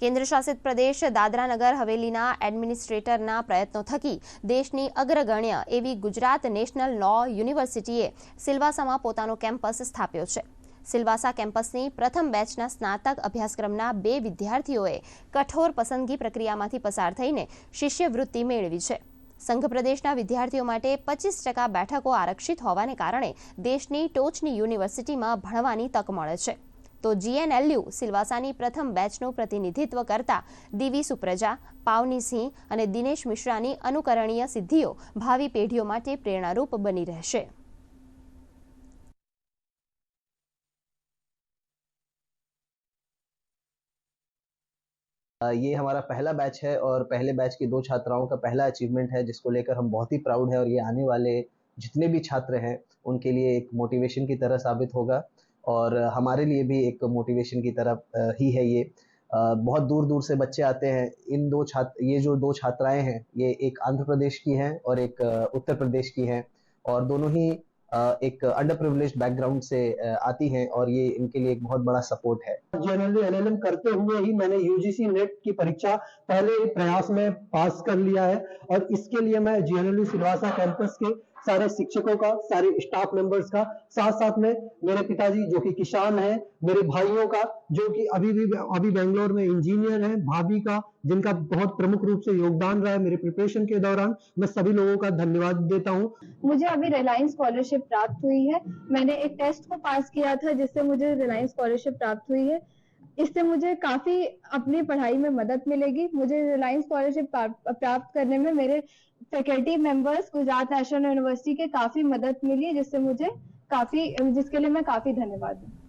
કેન્દ્ર શાસિત પ્રદેશ દાદરાનગર હવેલીના એડમિનિસ્ટ્રેટરના પ્રયત્નો થકી દેશની અગ્રગણ્ય એવી ગુજરાત નેશનલ લો યુનિવર્સિટીએ સિલવાસામાં પોતાનો કેમ્પસ સ્થાપ્યો છે. સિલવાસા કેમ્પસની પ્રથમ બેચના સ્નાતક અભ્યાસક્રમના બે વિદ્યાર્થીઓએ કઠોર પસંદગી પ્રક્રિયામાંથી પસાર થઈને શિષ્યવૃત્તિ મેળવી છે. સંઘ પ્રદેશના વિદ્યાર્થીઓ માટે પચીસ ટકા બેઠકો આરક્ષિત હોવાને કારણે દેશની ટોચની યુનિવર્સિટીમાં ભણવાની તક મળે છે. તો જીએનએલયુ સિલવાસાની પ્રથમ બેચનું પ્રતિનિધિત્વ કરતા દિવી સુપ્રજા પાવની સિંહ અને દિનેશ મિશ્રાની અનુકરણીય સિદ્ધિઓ ભાવિ પેઢીઓ માટે પ્રેરણારૂપ બની રહેશે ये हमारा पहला बैच है और पहले बैच की दो छात्राओं का पहला अचीवमेंट है जिसको लेकर हम बहुत ही प्राउड है और ये आने वाले जितने भी छात्र हैं उनके लिए एक मोटिवेशन की तरह साबित होगा और हमारे लिए भी एक मोटिवेशन की तरफ़ ही है ये। बहुत दूर दूर से बच्चे आते हैं। इन दो छात्र ये जो दो छात्राएँ हैं, ये एक आंध्र प्रदेश की हैं और एक उत्तर प्रदेश की हैं। और दोनों ही एक अंडर प्रिविलेज बैकग्राउंड से आती हैं और ये इनके लिए एक बहुत बड़ा सपोर्ट है। जनरली एलएलएम करते हुए ही मैंने यूजीसी नेट की परीक्षा पहले प्रयास में पास कर लिया है। और इसके लिए मैं जीएनएलयू सिलवासा कैंपस के सारे शिक्षकों का, सारे स्टाफ मेंबर्स का साथ साथ में मेरे पिताजी जो कि किसान हैं, मेरे भाइयों का, जो कि अभी भी, अभी बेंगलोर में इंजीनियर हैं, भाभी का, जिनका बहुत प्रमुख रूप से योगदान रहा है मेरे प्रिपरेशन के दौरान, मैं सभी लोगों का धन्यवाद देता हूँ। मुझे अभी रिलायंस स्कॉलरशिप प्राप्त हुई है। मैंने एक टेस्ट को पास किया था, जिससे मुझे रिलायंस स्कॉलरशिप प्राप्त हुई है। इससे मुझे काफ़ी अपनी पढ़ाई में मदद मिलेगी। मुझे रिलायंस स्कॉलरशिप प्राप्त करने में मेरे faculty members Gujarat national university के काफ़ी मदद मिली, जिससे मुझे काफ़ी, जिसके लिए मैं काफ़ी धन्यवाद हूँ।